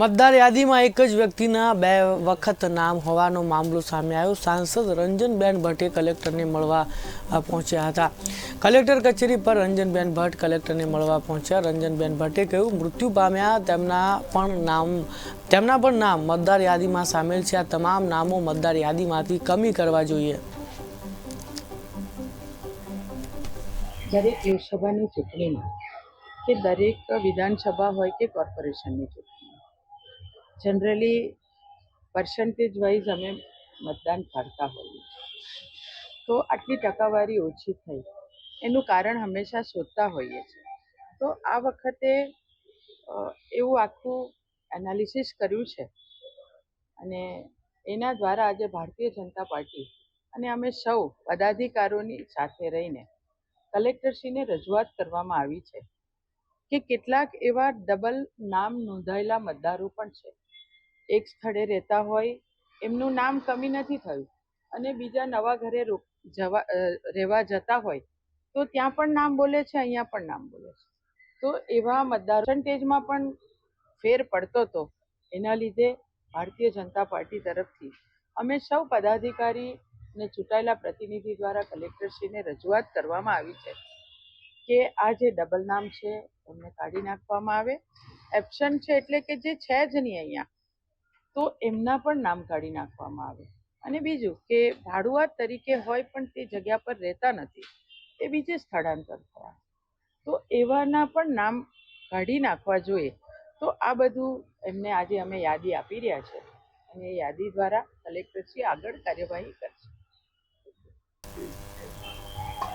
મતદાર યાદીમાં એક જ વ્યક્તિના બે વખત નામ હોવાનો મામલો સામે આવ્યો. સાંસદ રંજનબેન ભટ્ટે કલેક્ટરને મળવા પહોંચ્યા હતા. કલેક્ટર કચેરી પર રંજનબેન ભટ્ટ કલેક્ટરને મળવા પહોંચ્યા. રંજનબેન ભટ્ટે કહ્યું, મૃત્યુ પામ્યા તેમના પણ નામ, તેમના પણ નામ મતદાર યાદીમાં સામેલ છે. આ તમામ નામો મતદાર યાદીમાંથી કમી કરવા જોઈએ. દરેક લોકસભાની ચૂંટણીમાં કે દરેક વિધાનસભા હોય કે કોર્પોરેશનની ચૂંટણી. જનરલી પર્સન્ટેજ વાઇઝ અમે મતદાન કરતા હોઈએ તો આટલી ટકાવારી ઓછી થઈ. એનું કારણ હંમેશા શોધતા હોઈએ છીએ. તો આ વખતે એવું આખું એનાલિસિસ કર્યું છે. અને એના દ્વારા આજે ભારતીય જનતા પાર્ટી અને અમે સૌ પદાધિકારોની સાથે રહીને કલેક્ટરશ્રીને રજૂઆત કરવામાં આવી છે કે કેટલાક એવા ડબલ નામ નોંધાયેલા મતદારો પણ છે. એક સ્થળે રહેતા હોય, એમનું નામ કમી નથી થયું. અને બીજા નવા ઘરે જવા રહેવા જતા હોય, તો ત્યાં પણ નામ બોલે છે, અહીંયા પણ નામ બોલે છે. તો એવા મતદાર પર્સન્ટેજમાં પણ ફેર પડતો હતો એના લીધે ભારતીય જનતા પાર્ટી તરફથી અમે સૌ પદાધિકારી અને ચૂંટાયેલા પ્રતિનિધિ દ્વારા કલેક્ટરશ્રીને રજૂઆત કરવામાં આવી છે કે આ જે ડબલ નામ છે, એમને કાઢી નાખવામાં આવે. એબસન્ટ છે એટલે કે જે છે જ નહીં અહીંયા. તો એમના પણ નામ કાઢી નાખવામાં આવે. અને બીજું કે ભાડુઆત તરીકે હોય પણ તે જગ્યા પર રહેતા નથી એ બીજે સ્થળાંતર થયા. તો એવાના પણ નામ કાઢી નાખવા જોઈએ. તો આ બધું એમને આજે અમે યાદી આપી રહ્યા છે. અને એ યાદી દ્વારા કલેક્ટરશ્રી આગળ કાર્યવાહી કરશે.